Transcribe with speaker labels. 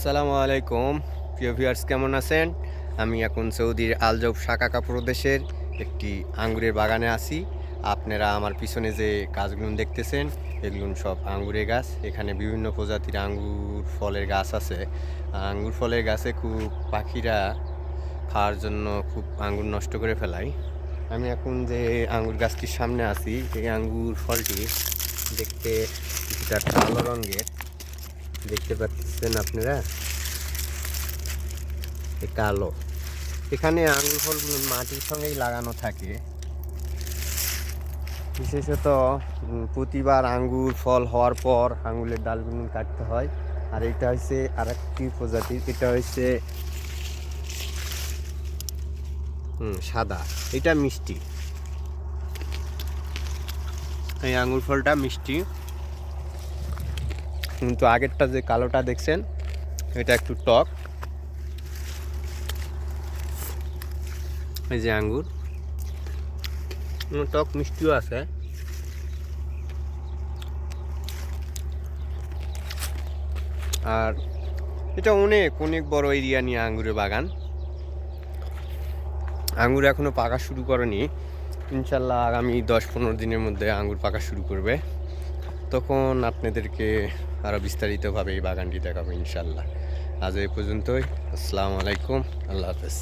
Speaker 1: আসসালামু আলাইকুম। প্রিয় ভিউয়ার্স, কেমন আছেন? আমি এখন সৌদির আলজব শাকাকা প্রদেশের একটি আঙ্গুরের বাগানে আছি। আপনারা আমার পিছনে যে গাছগুলো দেখতেছেন, এগুলো সব আঙ্গুরের গাছ। এখানে বিভিন্ন প্রজাতির আঙ্গুর ফলের গাছ আছে। আঙ্গুর ফলের গাছে খুব পাখিরা খাওয়ার জন্য খুব আঙ্গুর নষ্ট করে ফেলায় আমি এখন যে আঙ্গুর গাছটির সামনে আছি, এই আঙ্গুর ফলটি দেখতে কিছুটা কালো রঙের। দেখতে পাচ্ছেন আপনারা? কালো। এখানে আঙুর ফলগুলো মাটির সঙ্গেই লাগানো থাকে। বিশেষত প্রতিবার আঙ্গুর ফল হওয়ার পর আঙ্গুলের ডালগুলো কাটতে হয়। আর এটা হচ্ছে আরেকটি প্রজাতির এটা হচ্ছে সাদা। এটা মিষ্টি। এই আঙ্গুর ফলটা মিষ্টি। কিন্তু আগেরটা যে কালোটা দেখছেন, এটা একটু টক। এই যে আঙ্গুর। টক মিষ্টিও আছে। আর এটা অনেক অনেক বড় এরিয়া নিয়ে আঙ্গুরের বাগান। আঙ্গুর এখনও পাকা শুরু করেনি। ইনশাল্লাহ আগামী দশ পনেরো দিনের মধ্যে আঙ্গুর পাকা শুরু করবে। তখন আপনাদেরকে আরও বিস্তারিতভাবে এই বাগানটি দেখাবো ইনশাল্লাহ আজ এই পর্যন্তই। আসসালামু আলাইকুম। আল্লাহ হাফেজ।